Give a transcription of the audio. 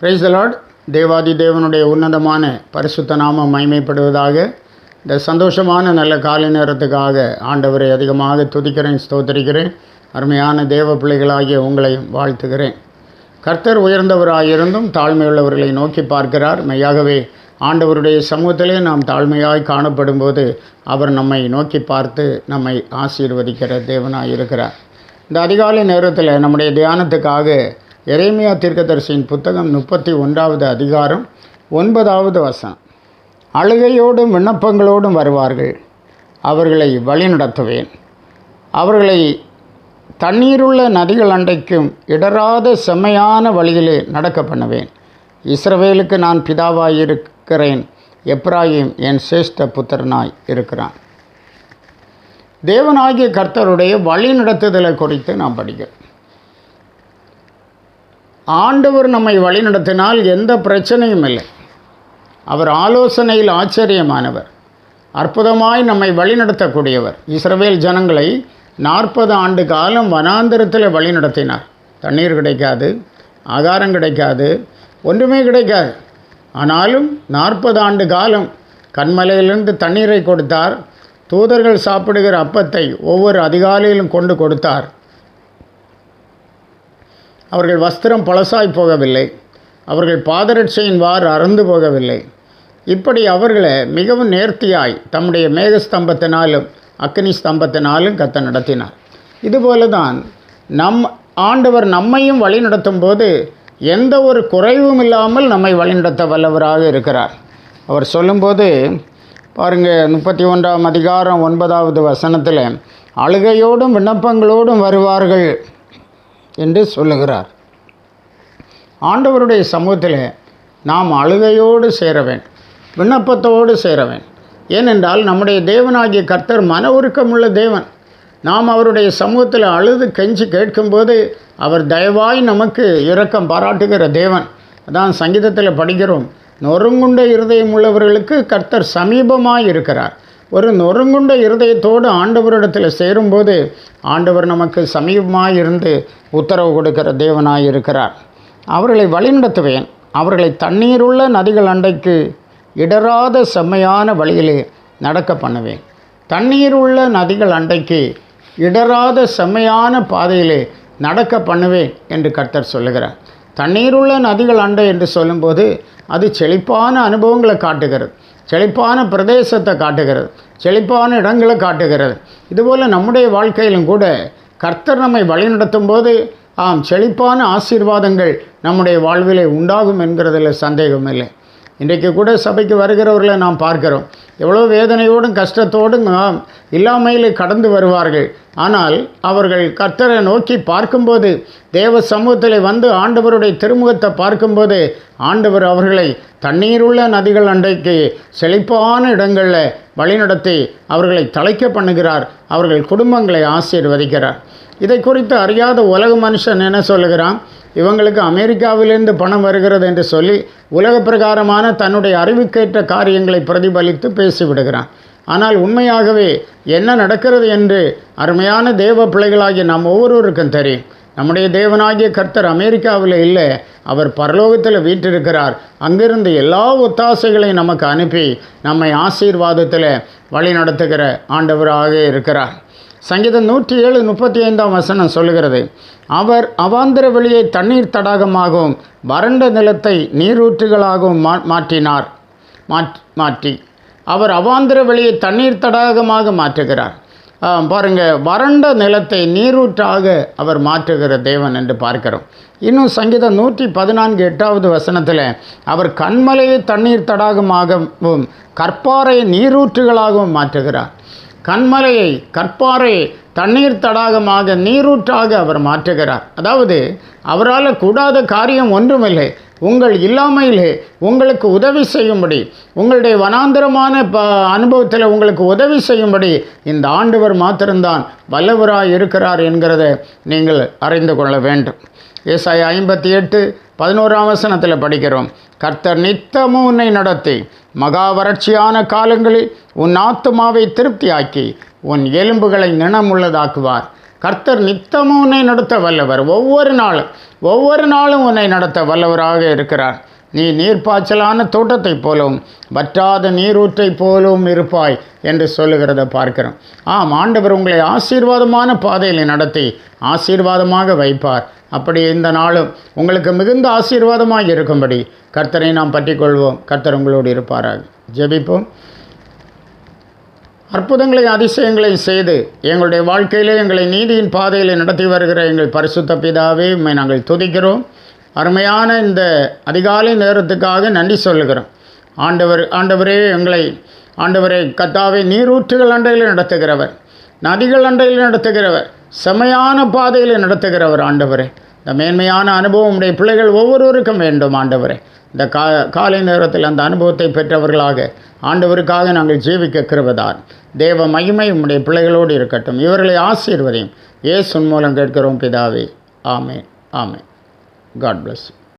Price Lord தேவாதி தேவனுடைய உன்னதமான பரிசுத்த நாமம் மைமைப்படுவதாக இந்த சந்தோஷமான நல்ல காலை நேரத்துக்காக ஆண்டவரை அதிகமாக துதிக்கிறேன் ஸ்தோத்தரிக்கிறேன். அருமையான தேவ பிள்ளைகளாகிய உங்களையும் வாழ்த்துகிறேன். கர்த்தர் உயர்ந்தவராயிருந்தும் தாழ்மையுள்ளவர்களை நோக்கி பார்க்கிறார். மெய்யாகவே ஆண்டவருடைய சமூகத்திலே நாம் தாழ்மையாய் காணப்படும்போது அவர் நம்மை நோக்கி பார்த்து நம்மை ஆசீர்வதிக்கிற தேவனாக இருக்கிறார் இந்த அதிகாலை நேரத்தில் நம்முடைய தியானத்துக்காக எரேமியா தீர்க்கதரிசியின் புத்தகம் முப்பத்தி ஒன்றாவது அதிகாரம் ஒன்பதாவது வசனம். அழுகையோடும் விண்ணப்பங்களோடும் வருவார்கள். அவர்களை வழிநடத்துவேன். அவர்களை தண்ணீருள்ள நதிகள் அண்டைக்கும் இடராத செம்மையான வழியிலே நடக்க பண்ணுவேன். இஸ்ரவேலுக்கு நான் பிதாவாயிருக்கிறேன். இருக்கிறேன் என் சிரேஷ்ட புத்திரனாய் இருக்கிறான். தேவனாகிய கர்த்தருடைய வழி நடத்துதலை குறித்து நாம் படிக்கிறோம். ஆண்டவர் நம்மை வழிநடத்தினால் எந்த பிரச்சனையும் இல்லை. அவர் ஆலோசனையில் ஆச்சரியமானவர். அற்புதமாய் நம்மை வழிநடத்தக்கூடியவர். இஸ்ரவேல் ஜனங்களை நாற்பது ஆண்டு காலம் வனாந்திரத்தில் வழிநடத்தினார். தண்ணீர் கிடைக்காது ஆகாரம் கிடைக்காது ஒன்றுமே கிடைக்காது. ஆனாலும் நாற்பது ஆண்டு காலம் கண்மலையிலிருந்து தண்ணீரை கொடுத்தார். தூதர்கள் சாப்பிடுகிற அப்பத்தை ஒவ்வொரு அதிகாலையிலும் கொண்டு கொடுத்தார். அவர்கள் வஸ்திரம் பழசாய் போகவில்லை. அவர்கள் பாதரட்சையின் வார் அறந்து போகவில்லை. இப்படி அவர்களை மிகவும் நேர்த்தியாய் தம்முடைய மேகஸ்தம்பத்தினாலும் அக்னி ஸ்தம்பத்தினாலும் கத்த நடத்தினார். இதுபோல தான் நம் ஆண்டவர் நம்மையும் வழிநடத்தும் போது எந்த ஒரு குறைவும் இல்லாமல் நம்மை வழிநடத்த வல்லவராக இருக்கிறார். அவர் சொல்லும்போது பாருங்கள் முப்பத்தி ஒன்றாம் அதிகாரம் ஒன்பதாவது வசனத்தில் அழுகையோடும் விண்ணப்பங்களோடும் வருவார்கள். என்று சொல்லுகிறார். ஆண்டவருடைய சமூகத்தில் நாம் அழுகையோடு சேரவேன் விண்ணப்பத்தோடு சேரவேன். ஏனென்றால் நம்முடைய தேவனாகிய கர்த்தர் மன உருக்கமுள்ள தேவன். நாம் அவருடைய சமூகத்தில் அழுது கெஞ்சி கேட்கும்போது அவர் தயவாய் நமக்கு இரக்கம் பாராட்டுகிற தேவன். அதான் சங்கீதத்தில் படிக்கிறோம் நொறுங்குண்ட இருதயம் உள்ளவர்களுக்கு கர்த்தர் சமீபமாக இருக்கிறார் ஒரு நொறுங்குண்ட இருதயத்தோடு ஆண்டவரிடத்தில் சேரும்போது ஆண்டவர் நமக்கு சமீபமாக இருந்து உத்தரவு கொடுக்கிற தேவனாய் இருக்கிறார் அவர்களை வழிநடத்துவேன். அவர்களை தண்ணீருள்ள நதிகள் அண்டைக்கு இடராத செம்மையான வழியிலே நடக்க பண்ணுவேன். தண்ணீர் உள்ள நதிகள் அண்டைக்கு இடராத செம்மையான பாதையிலே நடக்க பண்ணுவேன் என்று கர்த்தர் சொல்லுகிறார். தண்ணீருள்ள நதிகள் அண்டை என்று சொல்லும்போது அது செழிப்பான அனுபவங்களை காட்டுகிறது. செழிப்பான பிரதேசத்தை காட்டுகிறது செழிப்பான இடங்களை காட்டுகிறது. இதுபோல் நம்முடைய வாழ்க்கையிலும் கூட கர்த்தர் நம்மை வழிநடத்தும் போது ஆம் செழிப்பான ஆசீர்வாதங்கள் நம்முடைய வாழ்விலே உண்டாகும் என்கிறதில் சந்தேகம் இல்லை இன்றைக்கு கூட சபைக்கு வருகிறவர்களை நாம் பார்க்கிறோம். எவ்வளோ வேதனையோடும் கஷ்டத்தோடும் இல்லாமையில் கடந்து வருவார்கள். ஆனால் அவர்கள் கர்த்தரை நோக்கி பார்க்கும்போது தேவ சமூகத்தில் வந்து ஆண்டவருடைய திருமுகத்தை பார்க்கும்போது ஆண்டவர் அவர்களை தண்ணீருள்ள நதிகள் அண்டைக்கு செழிப்பான இடங்களில் வழிநடத்தி அவர்களை தலைக்க பண்ணுகிறார். அவர்கள் குடும்பங்களை ஆசீர்வதிக்கிறார். இதை குறித்து அறியாத உலக மனுஷன் என்ன சொல்லுகிறான்? இவங்களுக்கு அமெரிக்காவிலிருந்து பணம் வருகிறது என்று சொல்லி உலக பிரகாரமான தன்னுடைய அறிவுக்கேற்ற காரியங்களை பிரதிபலித்து பேசிவிடுகிறான். ஆனால் உண்மையாகவே என்ன நடக்கிறது என்று அருமையான தேவ பிள்ளைகளாகிய நாம் ஒவ்வொருவருக்கும் தெரியும். நம்முடைய தேவனாகிய கர்த்தர் அமெரிக்காவில் இல்லை. அவர் பரலோகத்தில் வீற்றிருக்கிறார். அங்கிருந்து எல்லா ஒத்தாசைகளையும் நமக்கு அனுப்பி நம்மை ஆசீர்வாதத்தில் வழி நடத்துகிற ஆண்டவராக இருக்கிறார். சங்கீதம் நூற்றி ஏழு முப்பத்தி ஐந்தாம் வசனம் சொல்லுகிறது அவர் அவாந்திர வெளியை தண்ணீர் தடாகமாகவும் வறண்ட நிலத்தை நீரூற்றுகளாகவும் மா மாற்றினார். மாற்- மாற்றி. அவர் அவாந்திர வெளியை தண்ணீர் தடாகமாக மாற்றுகிறார். பாருங்கள் வறண்ட நிலத்தை நீரூற்றாக அவர் மாற்றுகிற தேவன் என்று பார்க்கிறோம். இன்னும் சங்கீதம் நூற்றி பதினான்கு எட்டாவது வசனத்தில் அவர் கண்மலையை தண்ணீர் தடாகமாகவும் கற்பாறையை நீரூற்றுகளாகவும் மாற்றுகிறார். கண்மலையை கற்பாறை தண்ணீர் தடாகமாக நீரூற்றாக அவர் மாற்றுகிறார். அதாவது அவரால் கூடாத காரியம் ஒன்றுமில்லை. உங்கள் இல்லாமையிலே உங்களுக்கு உதவி செய்யும்படி உங்களுடைய வனாந்தரமான ப அனுபவத்தில் உங்களுக்கு உதவி செய்யும்படி இந்த ஆண்டவர் மாத்திரம்தான் வல்லவராய் இருக்கிறார் என்கிறத நீங்கள் அறிந்து கொள்ள வேண்டும். ஏசாய் ஐம்பத்தி எட்டு பதினோராம் வசனத்தில் படிக்கிறோம். கர்த்தர் நித்தமும் உன்னை நடத்தி மகா வறட்சியான காலங்களில் உன் ஆத்துமாவை திருப்தியாக்கி உன் எலும்புகளை நினமுள்ளதாக்குவார் கர்த்தர் நித்தமும் உன்னை நடத்த வல்லவர். ஒவ்வொரு நாளும் ஒவ்வொரு நாளும் உன்னை நடத்த வல்லவராக இருக்கிறார். நீ நீர்ப்பாய்ச்சலான தோட்டத்தைப் போலவும் வற்றாத நீரூற்றைப் போலவும் இருப்பாய் என்று சொல்லுகிறத பார்க்கிறோம். ஆம் ஆண்டவர் உங்களை ஆசீர்வாதமான பாதையில் நடத்தி ஆசீர்வாதமாக வைப்பார். அப்படி இந்த நாளும் உங்களுக்கு மிகுந்த ஆசீர்வாதமாக இருக்கும்படி கர்த்தரை நாம் பற்றிக்கொள்வோம் கர்த்தர் உங்களோடு இருப்பாராக. ஜெபிப்போம். அற்புதங்களையும் அதிசயங்களையும் செய்து எங்களுடைய வாழ்க்கையிலே எங்களை நீதியின் பாதையில் நடத்தி வருகிற எங்கள் பரிசுத்த பிதாவே உண்மை நாங்கள் துதிக்கிறோம். அருமையான இந்த அதிகாலை நேரத்துக்காக நன்றி சொல்லுகிறோம். ஆண்டவர் ஆண்டவரே எங்களை ஆண்டவரே கத்தாவை நீரூற்றுகள் அண்டையில் நடத்துகிறவர். நதிகள் அண்டையில் நடத்துகிறவர். செமையான பாதையில் நடத்துகிறவர் ஆண்டவரே. இந்த மேன்மையான அனுபவம் உடைய பிள்ளைகள் ஒவ்வொருவருக்கும் வேண்டும் ஆண்டவரே. இந்த கா காலை நேரத்தில் அந்த அனுபவத்தை பெற்றவர்களாக ஆண்டவருக்காக நாங்கள் ஜீவிக்க கிருபதார். தேவ மகிமை உம்முடைய பிள்ளைகளோடு இருக்கட்டும். இவர்களை ஆசீர்வதையும். ஏசுன் மூலம் கேட்கிறோம் பிதாவே. ஆமே ஆமே காட் பிளஸ்